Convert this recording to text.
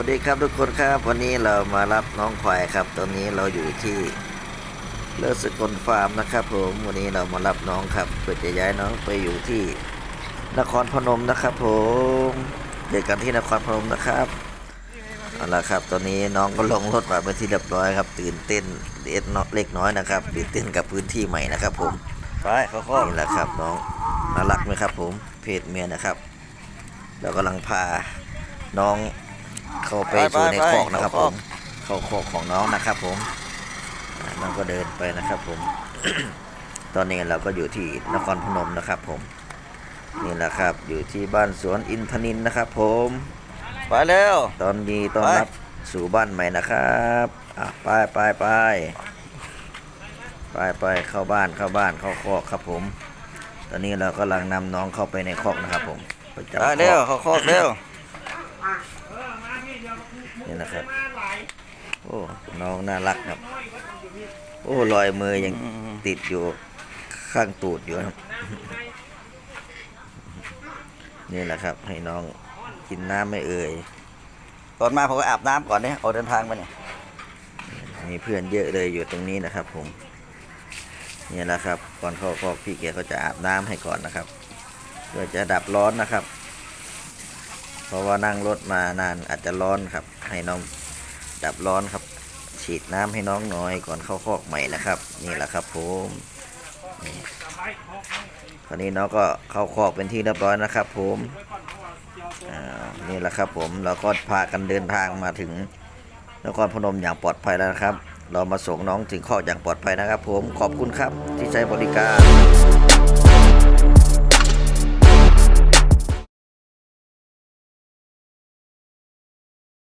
วัสดีครับทุกคนครับ วันนี้เรามารับน้องควายครับ ตอนนี้เราอยู่ที่เลิศสกลฟาร์มนะครับ ผมวันนี้เรามารับน้องครับเพื่อจะย้ายน้องไปอยู่ที่นครพนมนะครับ ผมเด็กกันที่นครพนมนะครับเอาละครับ ตอนนี้น้องก็ลงรถมาเป็นที่เรียบร้อยครับ ตื่นเต้นเล็กน้อยเล็กน้อยนะครับตื่นเต้นกับพื้นที่ใหม่นะครับ ผมไปเขาข้อนี่แหละครับน้องน่ารักไหมครับ ผมเพศเมียนะครับ เรากำลังพาน้อง เข้าไปสู่ในคอกนะครับผมเข้าคอกของน้องนะครับผมอ่าน้องก็เดินไปนะครับผม ตอนนี้เราก็อยู่ที่นครพนมนะครับผม นี่แหละครับอยู่ที่บ้านสวนอินทนินนะครับผมไปเร็วตอนนี้ต้อนรับสู่บ้านใหม่นะครับอะไปไปไปไปไปเข้าบ้านเข้าบ้านเข้าคอกครับผม ตอนนี้เรากำลังนำน้องเข้าไปในคอกนะครับผมไปจับไปคเร็วอกเขาข้อเร็ว นี่นะครับ โอ้ น้องน่ารักครับ โอ้รอยมือยังติดอยู่ข้างตูดอยู่ครับ นี่แหละครับ ให้น้องกินน้ำไม่เอ่ยก่อนมาผมก็อาบน้ำก่อนเนี่ยเอาเดินทางไปเนี่ยมีเพื่อนเยอะเลยอยู่ตรงนี้นะครับ ผมนี่แหละครับ ก่อนเข้าคอกพี่เกียก็จะอาบน้ำให้ก่อนนะครับเพื่อจะดับร้อนนะครับ เพราะว่านั่งรถมานานอาจจะร้อนครับ ให้น้องดับร้อนครับ ฉีดน้ำให้น้องหน่อยก่อนเข้าคอกใหม่นะครับ นี่แหละครับผมคราวนี้น้องก็เข้าคอกเป็นที่เรียบร้อยนะครับ ผมนี่แหละครับผมเราก็พากันเดินทางมาถึงนครพนมอย่างปลอดภัยแล้วนะครับ เรามาส่งน้องถึงข้อกอย่างปลอดภัยนะครับ ผมขอบคุณครับที่ใช้บริการ